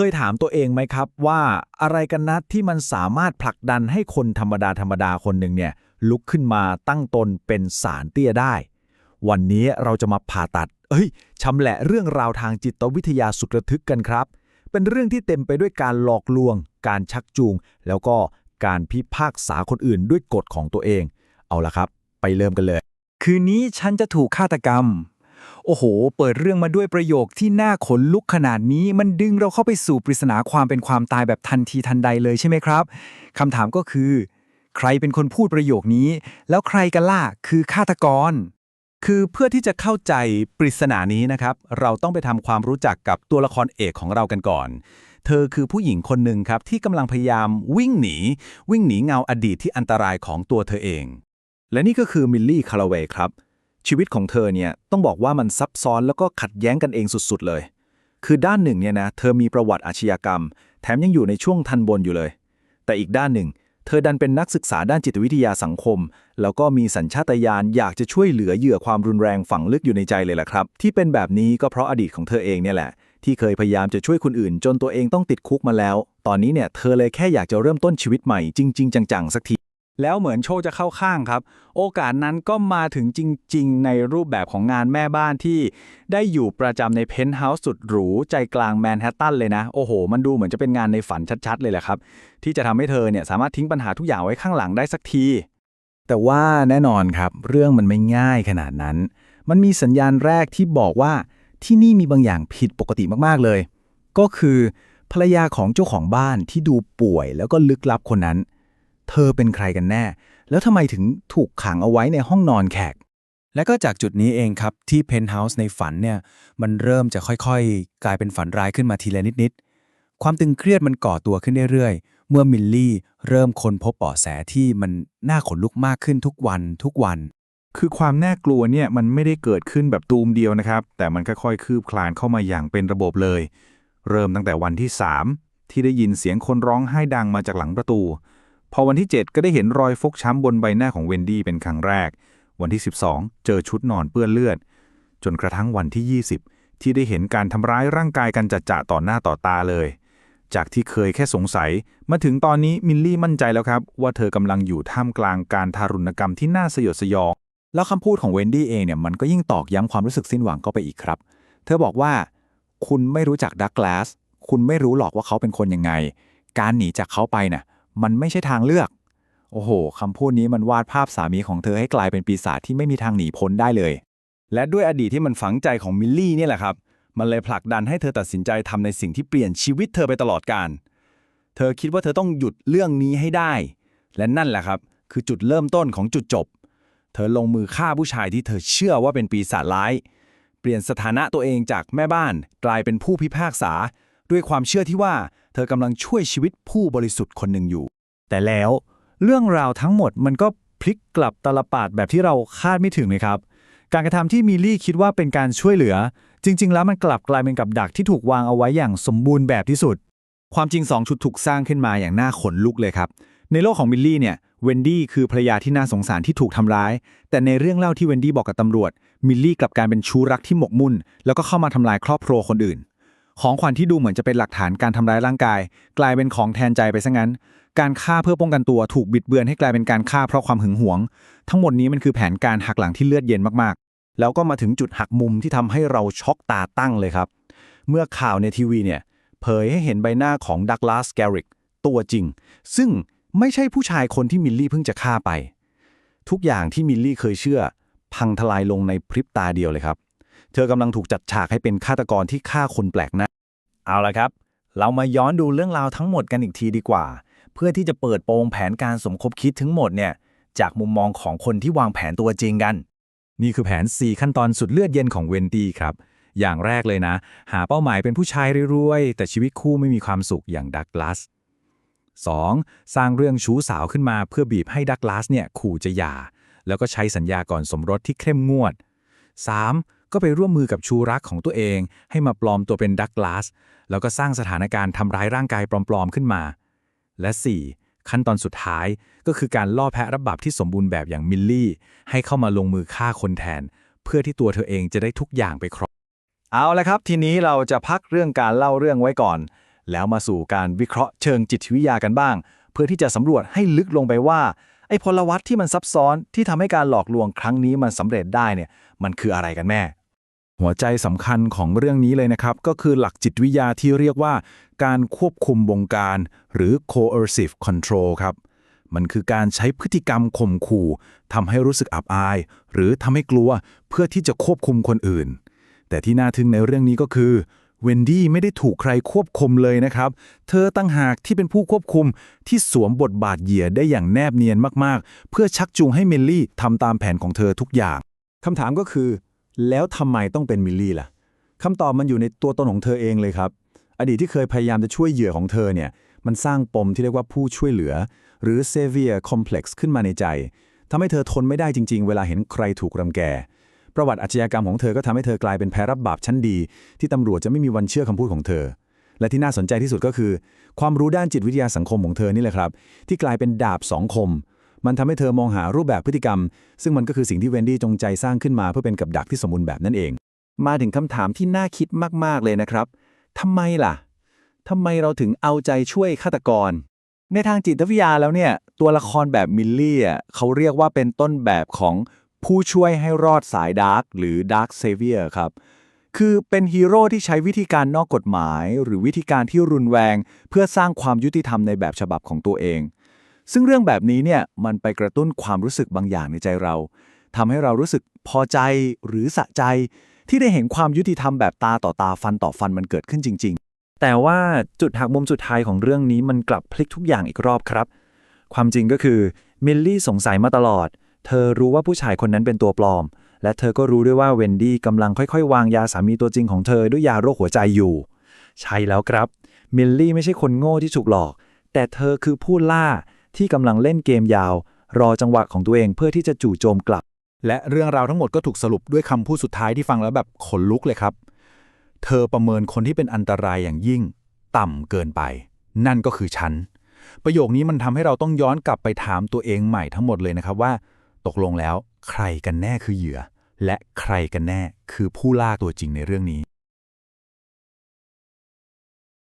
เคยถามตัวเองไหมครับว่าอะไรกันนะที่มันสามารถผลักดันให้คนธรรมดาธรรมดาคนหนึ่งเนี่ยลุกขึ้นมาตั้งตนเป็นสารเตี้ยได้ วันนี้เราจะมาผ่าตัด เอ้ยชำแหละเรื่องราวทางจิตวิทยาสุดระทึกกันครับ เป็นเรื่องที่เต็มไปด้วยการหลอกลวง การชักจูง แล้วก็การพิพากษาคนอื่นด้วยกฎของตัวเอง เอาละครับ ไปเริ่มกันเลย คืนนี้ฉันจะถูกฆาตกรรม โอ้โห เปิดเรื่องมาด้วยประโยคที่น่าขนลุกขนาดนี้ มันดึงเราเข้าไปสู่ปริศนาความเป็นความตายแบบทันทีทันใดเลยใช่ไหมครับคำถามก็คือ ใครเป็นคนพูดประโยคนี้ แล้วใครกันล่ะคือฆาตกร คือเพื่อที่จะเข้าใจปริศนานี้นะครับ เราต้องไปทำความรู้จักกับตัวละครเอกของเรากันก่อน เธอคือผู้หญิงคนหนึ่งครับที่กำลังพยายามวิ่งหนี วิ่งหนีเงาอดีตที่อันตรายของตัวเธอเอง และนี่ก็คือมิลลี่คาร์เวย์ครับ ชีวิตของเธอเนี่ยต้องบอกว่ามันซับซ้อนแล้วก็ขัดแย้งกันเองสุดๆเลย คือด้านหนึ่งเนี่ยนะเธอมีประวัติอาชญากรรม แถมยังอยู่ในช่วงทันบนอยู่เลย แต่อีกด้านหนึ่ง เธอดันเป็นนักศึกษาด้านจิตวิทยาสังคม แล้วก็มีสัญชาตญาณอยากจะช่วยเหลือเหยื่อความรุนแรงฝังลึกอยู่ในใจเลยล่ะครับ ที่เป็นแบบนี้ก็เพราะอดีตของเธอเองเนี่ยแหละที่เคยพยายามจะช่วยคนอื่น จนตัวเองต้องติดคุกมาแล้ว ตอนนี้เนี่ยเธอเลยแค่อยากจะเริ่มต้นชีวิตใหม่จริง ๆ จังๆสักที แล้วเหมือนโชคจะเข้าข้างครับ โอกาสนั้นก็มาถึงจริง ๆ ในรูปแบบของงานแม่บ้านที่ได้อยู่ประจำในเพนท์เฮาส์สุดหรู ใจกลางแมนฮัตตันเลยนะ โอ้โห มันดูเหมือนจะเป็นงานในฝันชัด ๆ เลยแหละครับ ที่จะทำให้เธอเนี่ยสามารถทิ้งปัญหาทุกอย่างไว้ข้างหลังได้สักที แต่ว่าแน่นอนครับ เรื่องมันไม่ง่ายขนาดนั้น มันมีสัญญาณแรกที่บอกว่าที่นี่มีบางอย่างผิดปกติมากๆเลย ก็คือภรรยาของเจ้าของบ้านที่ดูป่วยแล้วก็ลึกลับคนนั้น เธอเป็นใครกันแน่ แล้วทำไมถึงถูกขังเอาไว้ในห้องนอนแขก และก็จากจุดนี้เองครับ ที่เพนท์เฮาส์ในฝันเนี่ยมันเริ่มจะค่อยๆ กลายเป็นฝันร้ายขึ้นมาทีละนิดๆ ความตึงเครียดมันก่อตัวขึ้นเรื่อยๆ เมื่อมิลลี่เริ่มค้นพบเบาะแสที่มันน่าขนลุกมากขึ้นทุกวันทุกวัน คือความน่ากลัวเนี่ยมันไม่ได้เกิดขึ้นแบบตูมเดียวนะครับ แต่มันค่อยๆคืบคลานเข้ามาอย่างเป็นระบบเลย เริ่มตั้งแต่วันที่ 3 ที่ได้ยินเสียงคนร้องไห้ดังมาจากหลังประตู พอวันที่ 7 ก็ได้เห็นรอยฟกช้ำบนใบหน้าของเวนดี้เป็นครั้งแรก วันที่ 12 เจอชุดนอนเปื้อนเลือด จนกระทั่งวันที่ 20 ที่ได้เห็นการทำร้ายร่างกายกันจัดจะต่อหน้าต่อตาเลย จากที่เคยแค่สงสัย มาถึงตอนนี้มิลลี่มั่นใจแล้วครับ ว่าเธอกำลังอยู่ท่ามกลางการทารุณกรรมที่น่าสยดสยอง แล้วคำพูดของเวนดี้เองเนี่ยมันก็ยิ่งตอกย้ำความรู้สึกสิ้นหวังเข้าไปอีกครับ เธอบอกว่า คุณไม่รู้จักดักลาสคุณไม่รู้หรอกว่าเขาเป็นคนยังไง การหนีจากเขาไปน่ะ มันไม่ใช่ทางเลือก โอ้โหคำพูดนี้มันวาดภาพสามีของเธอให้กลายเป็นปีศาจที่ไม่มีทางหนีพ้นได้เลย และด้วยอดีตที่มันฝังใจของมิลลี่เนี่ยแหละครับ มันเลยผลักดันให้เธอตัดสินใจทำในสิ่งที่เปลี่ยนชีวิตเธอไปตลอดกาลเธอคิดว่าเธอต้องหยุดเรื่องนี้ให้ได้ และนั่นแหละครับ คือจุดเริ่มต้นของจุดจบ เธอลงมือฆ่าผู้ชายที่เธอเชื่อว่าเป็นปีศาจร้าย เปลี่ยนสถานะตัวเองจากแม่บ้านกลายเป็นผู้พิพากษา ด้วยความเชื่อที่ว่าเธอกำลังช่วยชีวิตผู้บริสุทธิ์คนหนึ่งอยู่ แต่แล้วเรื่องราวทั้งหมดมันก็พลิกกลับตลปาดแบบที่เราคาดไม่ถึงเลยครับ การกระทำที่มิลลี่คิดว่าเป็นการช่วยเหลือ จริง ๆ แล้วมันกลับกลายเป็นกับดักที่ถูกวางเอาไว้อย่างสมบูรณ์แบบที่สุด ความจริงสองชุดถูกสร้างขึ้นมาอย่างน่าขนลุกเลยครับ ในโลกของมิลลี่เนี่ยเวนดี้คือภรรยาที่น่าสงสารที่ถูกทำร้าย แต่ในเรื่องเล่าที่เวนดี้บอกกับตำรวจมิลลี่กลับกลายเป็นชู้รักที่หมกมุ่น แล้วก็เข้ามาทำลายครอบครัวคนอื่น ของขวัญที่ดูเหมือนจะเป็นหลักฐานการทำร้ายร่างกาย กลายเป็นของแทนใจไปซะงั้น การฆ่าเพื่อป้องกันตัวถูกบิดเบือนให้กลายเป็นการฆ่าเพราะความหึงหวง ทั้งหมดนี้มันคือแผนการหักหลังที่เลือดเย็นมากๆ แล้วก็มาถึงจุดหักมุมที่ทำให้เราช็อกตาตั้งเลยครับ เมื่อข่าวในทีวีเนี่ยเผยให้เห็นใบหน้าของดักลาสแกริกตัวจริง ซึ่งไม่ใช่ผู้ชายคนที่มิลลี่เพิ่งจะฆ่าไป ทุกอย่างที่มิลลี่เคยเชื่อ พังทลายลงในพริบตาเดียวเลยครับ เธอกำลังถูกจัดฉากให้เป็นฆาตกรที่ฆ่าคนแปลกหน้า เอาละครับ เรามาย้อนดูเรื่องราวทั้งหมดกันอีกทีดีกว่า เพื่อที่จะเปิดโปงแผนการสมคบคิดทั้งหมดเนี่ยจากมุมมองของคนที่วางแผนตัวจริงกัน นี่คือแผน 4 ขั้นตอนสุดเลือดเย็นของเวนดี้ครับ อย่างแรกเลยนะ หาเป้าหมายเป็นผู้ชายรวยๆแต่ชีวิตคู่ไม่มีความสุขอย่างดักลาส 2. สร้างเรื่องชู้สาวขึ้นมาเพื่อบีบให้ดักลาสเนี่ยขู่จะหย่า แล้วก็ใช้สัญญาก่อนสมรสที่เข้มงวด 3. ก็ไปร่วมมือกับชูรักของตัวเอง ให้มาปลอมตัวเป็นดักลาส แล้วก็สร้างสถานการณ์ทำร้ายร่างกายปลอมๆขึ้นมา และ 4. ขั้นตอนสุดท้ายก็คือการล่อแพะรับบาปที่สมบูรณ์แบบอย่างมิลลี่ ให้เข้ามาลงมือฆ่าคนแทน เพื่อที่ตัวเธอเองจะได้ทุกอย่างไปครองเอาละครับ ทีนี้เราจะพักเรื่องการเล่าเรื่องไว้ก่อน แล้วมาสู่การวิเคราะห์เชิงจิตวิทยากันบ้าง เพื่อที่จะสำรวจให้ลึกลงไปว่าไอ้พลวัตที่มันซับซ้อนที่ทำให้การหลอกลวงครั้งนี้มันสำเร็จได้เนี่ยมันคืออะไรกันแม่ หัวใจสำคัญของเรื่องนี้เลยนะครับ ก็คือหลักจิตวิทยาที่เรียกว่า การควบคุมบงการ หรือ coercive control ครับ มันคือการใช้พฤติกรรมข่มขู่ทำให้รู้สึกอับอาย หรือทำให้กลัวเพื่อที่จะควบคุมคนอื่น แต่ที่น่าทึ่งในเรื่องนี้ก็คือเวนดี้ไม่ได้ถูกใครควบคุมเลยนะครับ เธอตั้งหากที่เป็นผู้ควบคุมที่สวมบทบาทเหยื่อได้อย่างแนบเนียนมากๆ เพื่อชักจูงให้เมลลี่ทำตามแผนของเธอทุกอย่างคำถามก็คือ แล้วทำไมต้องเป็นมิลลี่ล่ะคำตอบมันอยู่ในตัวตนของเธอเองเลยครับ อดีตที่เคยพยายามจะช่วยเหยื่อของเธอเนี่ยมันสร้างปมที่เรียกว่าผู้ช่วยเหลือ หรือ savior complex ขึ้นมาในใจทำให้เธอทนไม่ได้จริง ๆ เวลาเห็นใครถูกรังแก ประวัติอาชญากรรมของเธอก็ทำให้เธอกลายเป็นแพ้รับบาปชั้นดี ที่ตำรวจจะไม่มีวันเชื่อคำพูดของเธอ และที่น่าสนใจที่สุดก็คือ ความรู้ด้านจิตวิทยาสังคมของเธอนี่แหละครับ ที่กลายเป็นดาบสองคม มันทำให้เธอมองหารูปแบบพฤติกรรม ซึ่งมันก็คือสิ่งที่เวนดี้จงใจสร้างขึ้นมาเพื่อเป็นกับดักที่สมบูรณ์แบบนั่นเอง มาถึงคำถามที่น่าคิดมาก ๆ เลยนะครับทำไมล่ะทำไมเราถึงเอาใจช่วยฆาตกร ในทางจิตวิทยาแล้วเนี่ย ตัวละครแบบมิลลี่เขาเรียกว่าเป็นต้นแบบของผู้ช่วยให้รอดสายดาร์กหรือดาร์กเซเวียครับคือเป็นฮีโร่ที่ใช้วิธีการนอกกฎหมาย หรือวิธีการที่รุนแรง เพื่อสร้างความยุติธรรมในแบบฉบับของตัวเอง ซึ่งเรื่องแบบนี้เนี่ยมันไปกระตุ้นความรู้สึกบางอย่างในใจเราทำให้เรารู้สึกพอใจหรือสะใจ ที่ได้เห็นความยุติธรรมแบบตาต่อตาฟันต่อฟันมันเกิดขึ้นจริง ๆ แต่ว่าจุดหักมุมสุดท้ายของเรื่องนี้มันกลับพลิกทุกอย่างอีกรอบครับ ความจริงก็คือมิลลี่สงสัยมาตลอด เธอรู้ว่าผู้ชายคนนั้นเป็นตัวปลอม และเธอก็รู้ด้วยว่าเวนดี้กำลังค่อยๆ วางยาสามีตัวจริงของเธอด้วยยาโรคหัวใจอยู่ ใช่แล้วครับมิลลี่ไม่ใช่คนโง่ที่ถูกหลอก แต่เธอคือผู้ล่า ที่กำลังเล่นเกมยาว รอจังหวะของตัวเองเพื่อที่จะจู่โจมกลับ และเรื่องราวทั้งหมดก็ถูกสรุปด้วยคำพูดสุดท้ายที่ฟังแล้วแบบขนลุกเลยครับ เธอประเมินคนที่เป็นอันตรายอย่างยิ่ง ต่ำเกินไป นั่นก็คือฉัน ประโยคนี้มันทำให้เราต้องย้อนกลับไปถามตัวเองใหม่ทั้งหมดเลยนะครับว่า ตกลงแล้ว ใครกันแน่คือเหยื่อ และใครกันแน่คือผู้ล่าตัวจริงในเรื่องนี้